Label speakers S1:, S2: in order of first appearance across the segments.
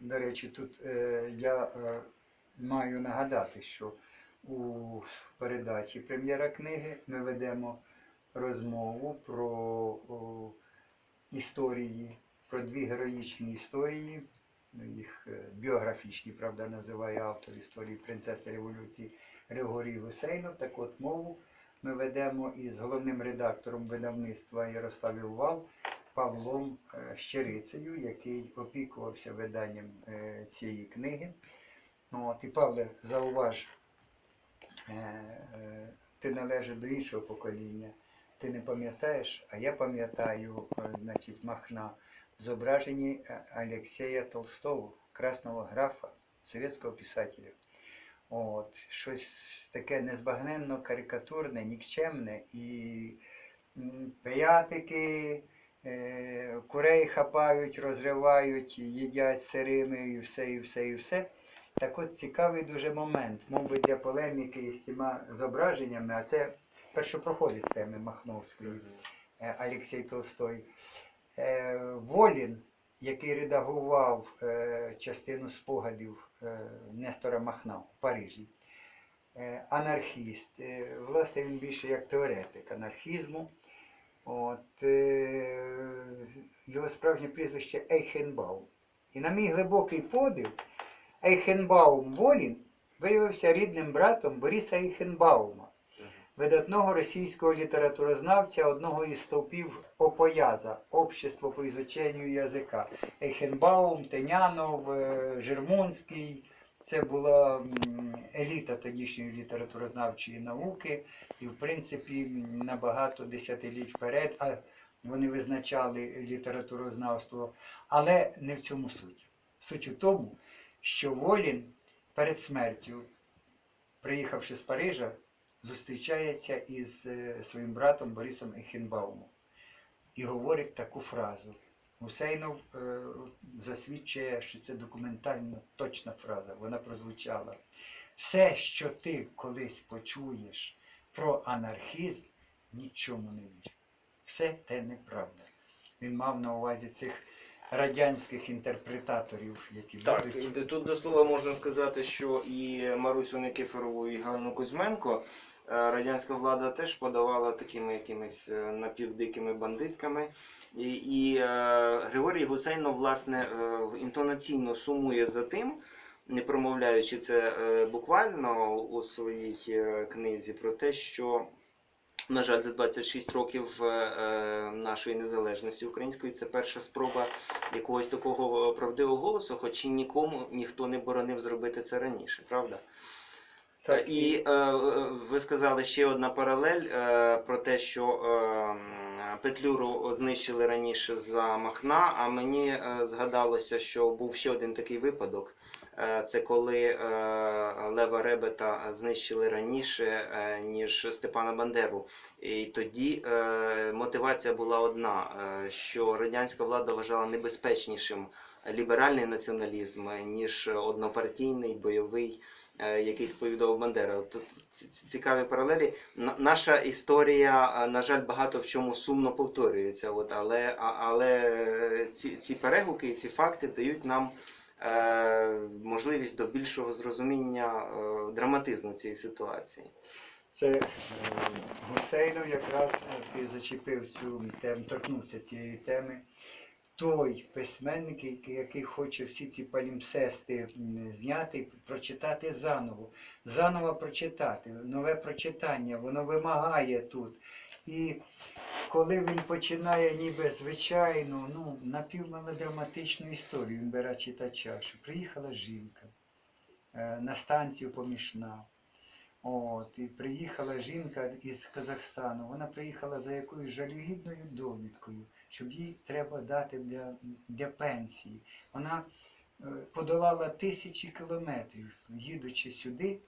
S1: До речі, тут е, я е, маю нагадати, що у передачі прем'єра книги ми ведемо розмову про о, історії, про дві героїчні історії. Їх е, біографічні, правда, називає автор історії принцеси революції Григорій Гусейнов. Так от мову ми ведемо із головним редактором видавництва Ярославів Вал Павлом е, Щерицею, який опікувався виданням е, цієї книги. От, і Павле, зауваж, е, ти належиш до іншого покоління. Ти не пам'ятаєш, а я пам'ятаю, значить, Махна е, Алексея Толстого, красного графа, совєтського писателя. От, щось таке незбагненно карикатурне, нікчемне і пиятики, курей хапають, розривають, їдять сирими і все, і все, і все. Так от цікавий дуже момент, мов би для полеміки з цими зображеннями, а це першопроходець теми Махновської, е, Олексій Толстой. Е, Волін, який редагував е, частину спогадів е, Нестора Махна в Парижі, е, анархіст. Е, власне, він більше як теоретик анархізму. От, е, його справжнє прізвище Ейхенбаум. І на мій глибокий подив, Ейхенбаум Волін виявився рідним братом Бориса Ейхенбаума, видатного російського літературознавця, одного із стовпів Опояза, Общество по ізученню язика. Ейхенбаум, Тенянов, е, Жермунський. Це була еліта тодішньої літературознавчої науки, і, в принципі, м, на багато десятиліть вперед а вони визначали літературознавство. Але не в цьому суть. Суть у тому, що Волін перед смертю, приїхавши з Парижа, зустрічається із е, своїм братом Борисом Ехенбаумом і говорить таку фразу. Гусейнов е, засвідчує, що це документально точна фраза. Вона прозвучала. Все, що ти колись почуєш про анархізм, нічому не вір. Все те неправда. Він мав на увазі цих радянських інтерпретаторів, які
S2: Так,
S1: будуть.
S2: тут до слова можна сказати, що і Марусю Никифорову, і Ганну Кузьменко радянська влада теж подавала такими якимись е, напівдикими бандитками. І, і е, Григорій Гусейнов, власне, е, інтонаційно сумує за тим, не промовляючи це е, буквально у своїй е, книзі, про те, що. На жаль, за 26 років е, е, нашої незалежності української це перша спроба якогось такого правдивого голосу, хоч і нікому ніхто не боронив зробити це раніше, правда?
S1: Так,
S2: і е, ви сказали ще одна паралель е, про те, що е, Петлюру знищили раніше за Махна, а мені е, згадалося, що був ще один такий випадок. Е, Це коли е, Лева Ребета знищили раніше, е, ніж Степана Бандеру. І тоді мотивація була одна: що радянська влада вважала небезпечнішим ліберальний націоналізм, ніж однопартійний, бойовий, е, який сповідав Бандера. Тут ці- ці- цікаві паралелі. На- Наша історія, на жаль, багато в чому сумно повторюється. От, але, але ці, ці перегуки ці факти дають нам. Е, Можливість до більшого зрозуміння е, драматизму цієї ситуації.
S1: Це е, Гусейнов якраз ти зачепив цю тему, торкнувся цієї теми. Той письменник, який, хоче всі ці палімсести зняти, прочитати заново, заново прочитати, нове прочитання, воно вимагає тут. І коли він починає ніби звичайну, ну, напівмелодраматичну історію, він бере читача, що приїхала жінка е, на станцію помішна. От, і приїхала жінка із Казахстану. Вона приїхала за якоюсь жалюгідною довідкою, щоб їй треба дати для, для пенсії. Вона е, подолала тисячі кілометрів, їдучи сюди,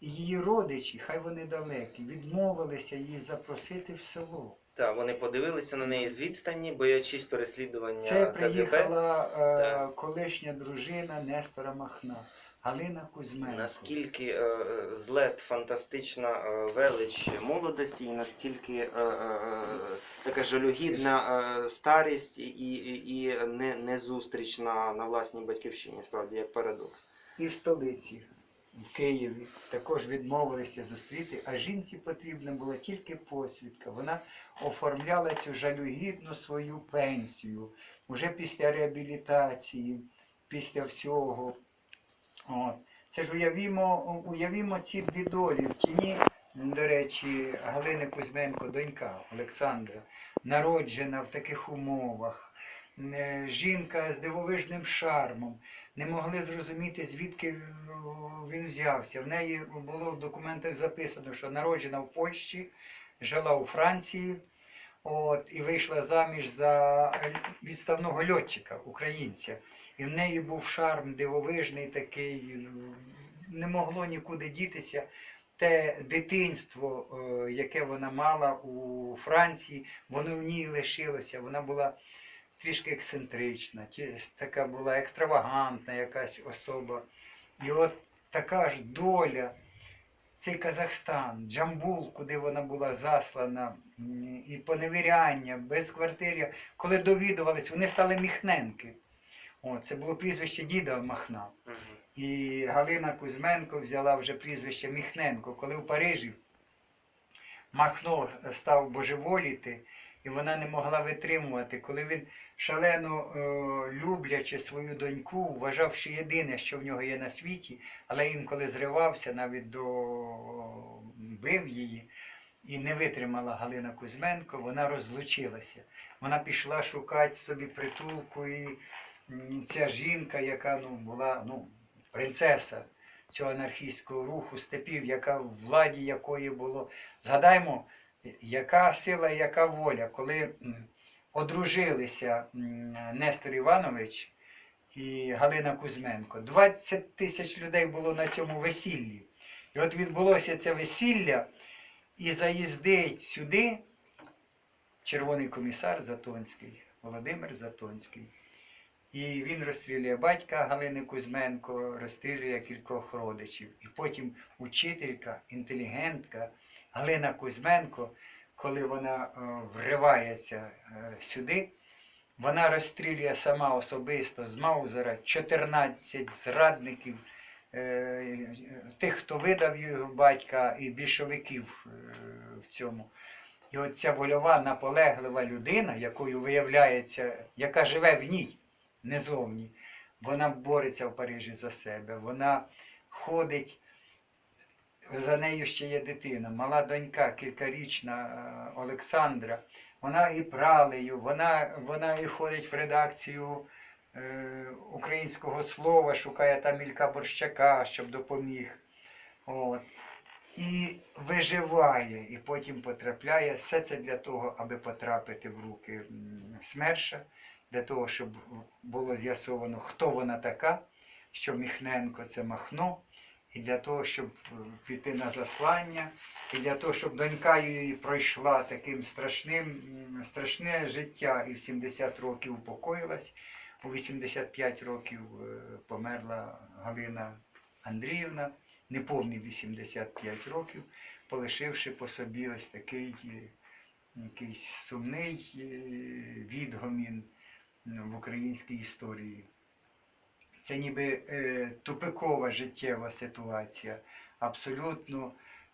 S1: і її родичі, хай вони далекі, відмовилися її запросити в село.
S2: Так, вони подивилися на неї з відстані, боячись переслідування
S1: Це приїхала е, колишня дружина Нестора Махна, Галина Кузьменко.
S2: Наскільки е, е, злет, фантастична е, велич молодості, і настільки е, е, е, така жалюгідна е, старість і, і, і не, не зустріч на, на власній батьківщині, справді як парадокс.
S1: І в столиці, в Києві, також відмовилися зустріти, а жінці потрібна була тільки посвідка. Вона оформляла цю жалюгідну свою пенсію уже після реабілітації, після всього. От. Це ж уявімо, уявімо ці дві долі в тіні, до речі, Галини Кузьменко, донька Олександра, народжена в таких умовах. Е, Жінка з дивовижним шармом, не могли зрозуміти, звідки він взявся. В неї було в документах записано, що народжена в Польщі, жила у Франції, от, і вийшла заміж за відставного льотчика, українця. І в неї був шарм дивовижний такий, не могло нікуди дітися. Те дитинство, е, яке вона мала у Франції, воно в ній лишилося. Вона була трішки ексцентрична, така була екстравагантна якась особа. І от така ж доля, цей Казахстан, Джамбул, куди вона була заслана, і поневіряння, безквартир'я. Коли довідувались, вони стали Міхненки. О, це було прізвище діда Махна. І Галина Кузьменко взяла вже прізвище Міхненко. Коли в Парижі Махно став божеволіти, і вона не могла витримувати, коли він шалено е, люблячи свою доньку, вважав, що єдине, що в нього є на світі, але інколи зривався, навіть до бив її. І не витримала Галина Кузьменко, вона розлучилася. Вона пішла шукати собі притулку, і ця жінка, яка ну, була ну, принцеса цього анархістського руху степів, яка в владі якої було. Згадаймо, яка сила, яка воля, коли одружилися Нестор Іванович і Галина Кузьменко. 20 тисяч людей було на цьому весіллі. І от відбулося це весілля, і заїздить сюди червоний комісар Затонський, Володимир Затонський. І він розстрілює батька Галини Кузьменко, розстрілює кількох родичів. І потім учителька, інтелігентка Галина Кузьменко, коли вона е, вривається е, сюди, вона розстрілює сама особисто з Маузера 14 зрадників, е, тих, хто видав його батька, і більшовиків в цьому. І от ця вольова, наполеглива людина, якою виявляється, яка живе в ній, не зовні, вона бореться в Парижі за себе, вона ходить, за нею ще є дитина, мала донька, кількарічна е, Олександра. Вона і пралею, вона, вона і ходить в редакцію е, українського слова, шукає там Ілька Борщака, щоб допоміг. От. І виживає, і потім потрапляє. Все це для того, аби потрапити в руки СМЕРШа, для того, щоб було з'ясовано, хто вона така, що Міхненко це Махно, і для того, щоб е, піти на заслання, і для того, щоб донька її пройшла таким страшним, страшне життя і в 70 років упокоїлась, у 85 років е, померла Галина Андріївна, неповні 85 років, полишивши по собі ось такий е, якийсь сумний відгомін ну, в українській історії. Це ніби е, тупикова життєва ситуація, абсолютно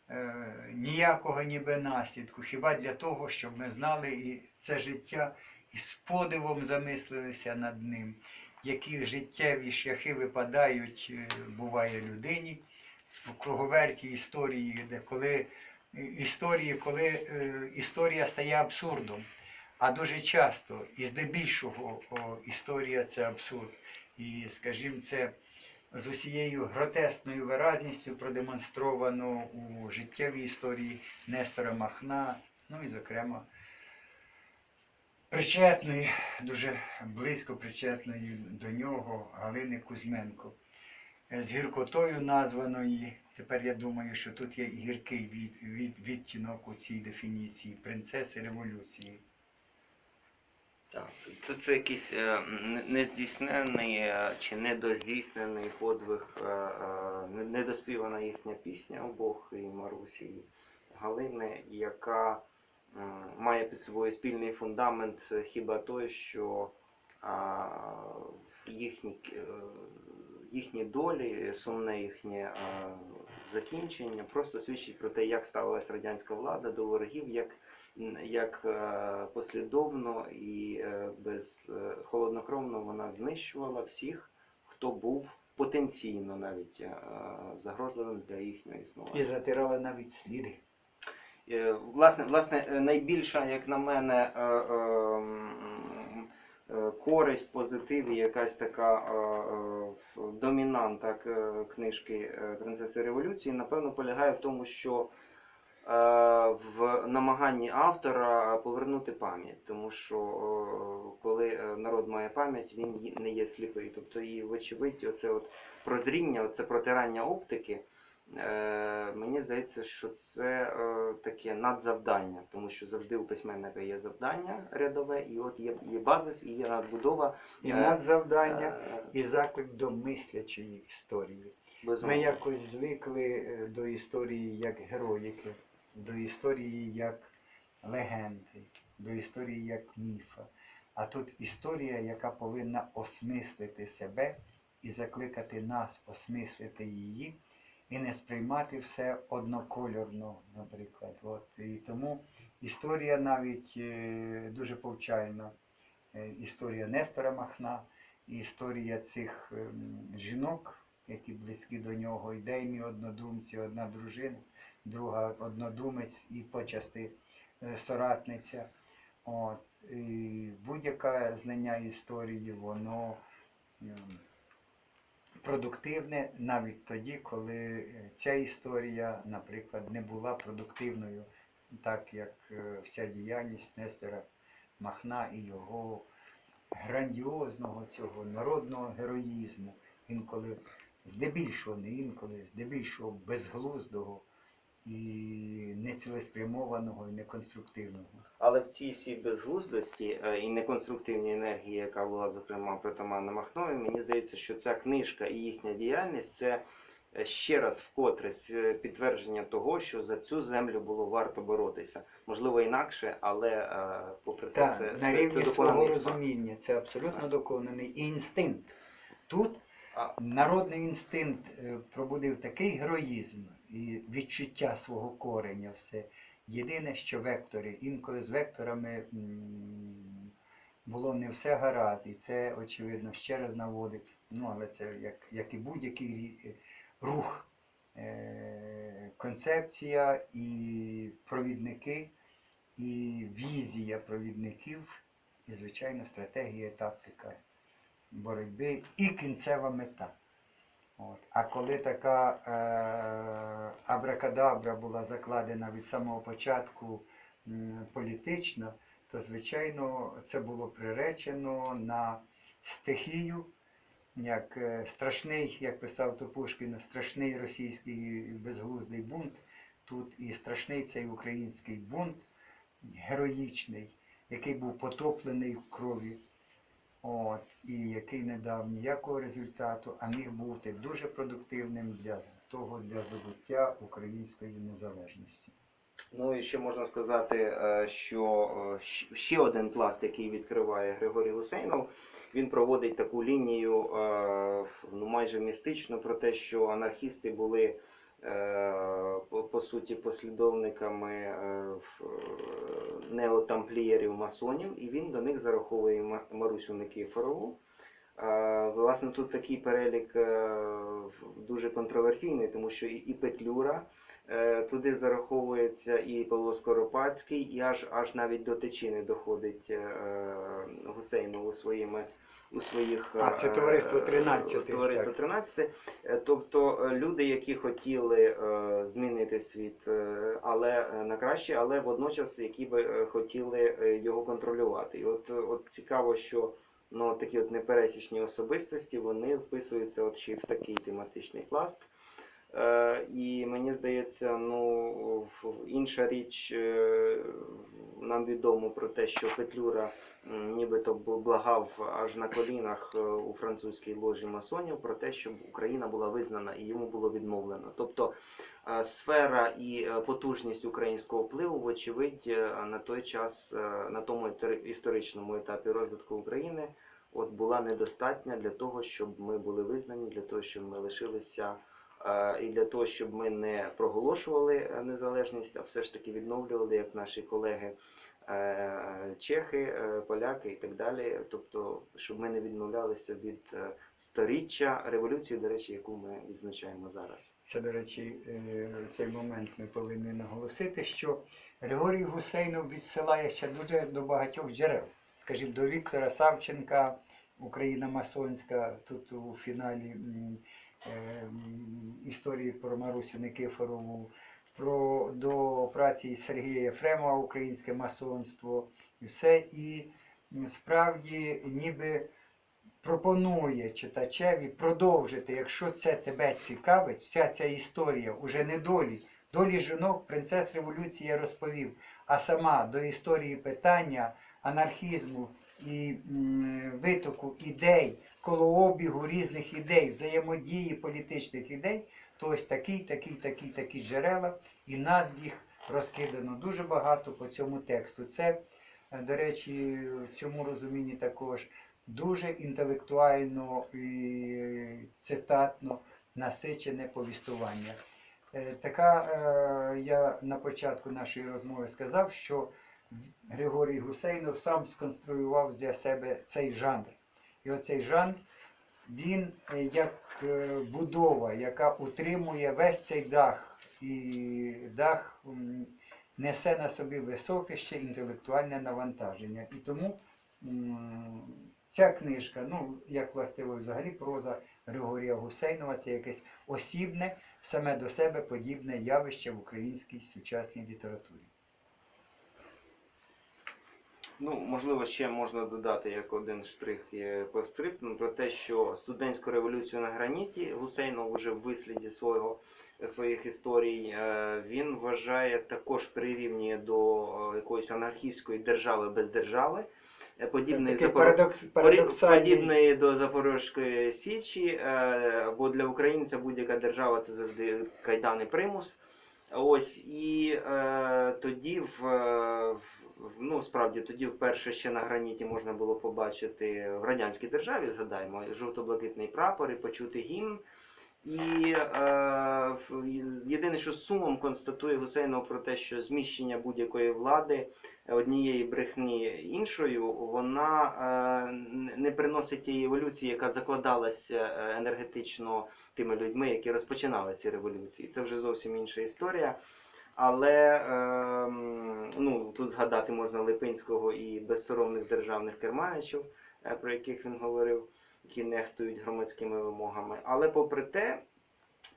S1: е, ніякого ніби наслідку, хіба для того, щоб ми знали і це життя і з подивом замислилися над ним, які життєві шляхи випадають, е, буває людині в круговерті історії, де коли е, історії, коли е, історія стає абсурдом. А дуже часто і здебільшого о, історія це абсурд. І, скажімо, це з усією гротесною виразністю продемонстровано у життєвій історії Нестора Махна, ну і, зокрема, причетної, дуже близько причетної до нього Галини Кузьменко. Е, З гіркотою названої, тепер я думаю, що тут є гіркий від, від, відтінок у цій дефініції принцеси революції.
S2: Так, це, це, якийсь е, нездійснений е, чи недоздійснений подвиг, е, не- недоспівана їхня пісня обох і Марусі і Галини, яка має під собою спільний фундамент хіба той, що їхні, їхні долі, сумне їхнє закінчення просто свідчить про те, як ставилась радянська влада до ворогів, як, як е, послідовно і е, без е, холоднокровно вона знищувала всіх, хто був потенційно навіть загрозливим для їхнього існування.
S1: І затирали навіть сліди.
S2: Власне, власне, найбільша, як на мене, користь, позитив і якась така домінанта книжки Принцеси революції, напевно, полягає в тому, що в намаганні автора повернути пам'ять, тому що е, коли е, народ має пам'ять, він не є сліпий. Тобто, і вочевидь, оце от прозріння, оце протирання оптики. Е, мені здається, що це е, таке надзавдання, тому що завжди у письменника є завдання рядове, і от є, є базис, і є надбудова.
S1: І
S2: Е,
S1: надзавдання,
S2: Е,
S1: і заклик до мислячої історії. Ми якось звикли е, до історії як героїки, до історії як легенди, до історії як міфа. А тут історія, яка повинна осмислити себе і закликати нас осмислити її, і не сприймати все однокольорно, наприклад. От. І тому історія навіть е, дуже повчальна. Е, Історія Нестора Махна, історія цих ем, жінок, які близькі до нього, ідейні однодумці, одна дружина, друга однодумець і почасти е, соратниця. От. Будь-яке знання історії, воно ем, продуктивне навіть тоді, коли е, ця історія, наприклад, не була продуктивною, так як е, вся діяльність Нестора Махна і його грандіозного цього народного героїзму, інколи здебільшого, не інколи, здебільшого безглуздого і нецілеспрямованого і неконструктивного.
S2: Але в цій всій безглуздості е, і неконструктивній енергії, яка була, зокрема, притаманна Махнові, мені здається, що ця книжка і їхня діяльність це е, ще раз вкотре підтвердження того, що за цю землю було варто боротися. Можливо, інакше, але е, попри те, це,
S1: на рівні
S2: це
S1: свого розуміння, це абсолютно доконаний інстинкт. Тут народний інстинкт е, пробудив такий героїзм і відчуття свого кореня все. Єдине, що вектори, інколи з векторами було не все гаразд, і це, очевидно, ще раз наводить, ну, але це як, як і будь-який рух, е, концепція і провідники, і візія провідників, і, звичайно, стратегія, тактика боротьби і кінцева мета. От. А коли така е, абракадабра була закладена від самого початку м, політично, то звичайно це було приречено на стихію, як е, страшний, як писав Топушкін, страшний російський безглуздий бунт. Тут і страшний цей український бунт, героїчний, який був потоплений в крові. От, і який не дав ніякого результату, а міг бути дуже продуктивним для того, для здобуття української незалежності.
S2: Ну і ще можна сказати, е, що е, ще один пласт, який відкриває Григорій Гусейнов, він проводить таку лінію е, ну, майже містичну про те, що анархісти були по, по суті послідовниками е, е, неотамплієрів масонів, і він до них зараховує Марусю Никифорову. Е, Власне, тут такий перелік е, дуже контроверсійний, тому що і, Петлюра, Е, Туди зараховується і Павло Скоропадський, і аж аж навіть до Тичини доходить е, Гусейнов у своїми у своїх
S1: А, це
S2: е,
S1: товариство
S2: е,
S1: 13,
S2: Товариство 13. Е, Тобто е, люди, які хотіли змінити світ, але на краще, але водночас які би хотіли його контролювати. І от, от цікаво, що ну, такі от непересічні особистості вони вписуються от ще й в такий тематичний пласт. Е, І мені здається, ну інша річ е, нам відомо про те, що Петлюра нібито благав аж на колінах е, у французькій ложі масонів про те, щоб Україна була визнана і йому було відмовлено. Тобто сфера і потужність українського впливу, вочевидь, на той час, на тому істори- історичному етапі розвитку України, от була недостатня для того, щоб ми були визнані, для того, щоб ми лишилися. Е, І для того, щоб ми не проголошували е, незалежність, а все ж таки відновлювали, як наші колеги е, чехи, поляки і так далі. Тобто, щоб ми не відмовлялися від сторіччя революції, до речі, яку ми відзначаємо зараз.
S1: Це, до речі, цей момент ми повинні наголосити, що Григорій Гусейнов відсилає ще дуже до багатьох джерел. Скажімо, до Віктора Савченка, Україна масонська, тут у фіналі історії про Марусю Никифорову, про, до праці Сергія Єфремова Українське масонство і все. І справді ніби пропонує читачеві продовжити, якщо це тебе цікавить, вся ця історія уже не долі. Долі жінок принцес революції я розповів, а сама до історії питання анархізму і витоку ідей, колообігу різних ідей, взаємодії політичних ідей, то ось такі, такі, такі, такі джерела, і назв їх розкидано дуже багато по цьому тексту. Це, е, до речі, в цьому розумінні також дуже інтелектуально і цитатно насичене повістування. Е, Така е, я на початку нашої розмови сказав, що Григорій Гусейнов сам сконструював для себе цей жанр. І оцей жанр, він е, як е, будова, яка утримує весь цей дах, і дах несе на собі високе ще інтелектуальне навантаження. І тому ця книжка, ну, як властиво взагалі проза Григорія Гусейнова, це якесь осібне, саме до себе подібне явище в українській сучасній літературі.
S2: Ну, можливо, ще можна додати як один штрих є постскриптум про те, що студентську революцію на граніті Гусейнов уже в висліді свого, своїх історій е, він вважає також прирівнює до е, якоїсь анархістської держави без держави. Е, Подібний Запоро-
S1: парадокс.
S2: Подібної до Запорізької Січі, бо для українця будь-яка держава це завжди кайдан і примус. Ось і е, тоді в, в ну справді тоді вперше ще на граніті можна було побачити в радянській державі, згадаємо, жовто-блакитний прапор і почути гімн. І е, єдине, що з сумом констатує Гусейнов про те, що зміщення будь-якої влади однієї брехні іншою, вона е, не приносить тієї еволюції, яка закладалася е, енергетично тими людьми, які розпочинали ці революції. Це вже зовсім інша історія. Але е, ну, тут згадати можна Липинського і безсоромних державних керманичів, е, про яких він говорив, які нехтують громадськими вимогами. Але попри те,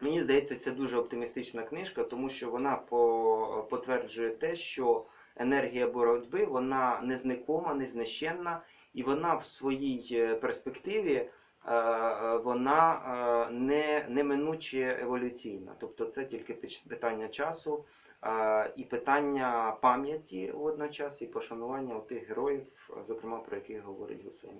S2: мені здається, це дуже оптимістична книжка, тому що вона потверджує те, що енергія боротьби вона незникома, незнищенна, і вона в своїй е, перспективі е, е, вона не, неминуче еволюційна. Тобто це тільки питання часу і питання пам'яті водночас, і пошанування тих героїв, зокрема про яких говорить Гусейн.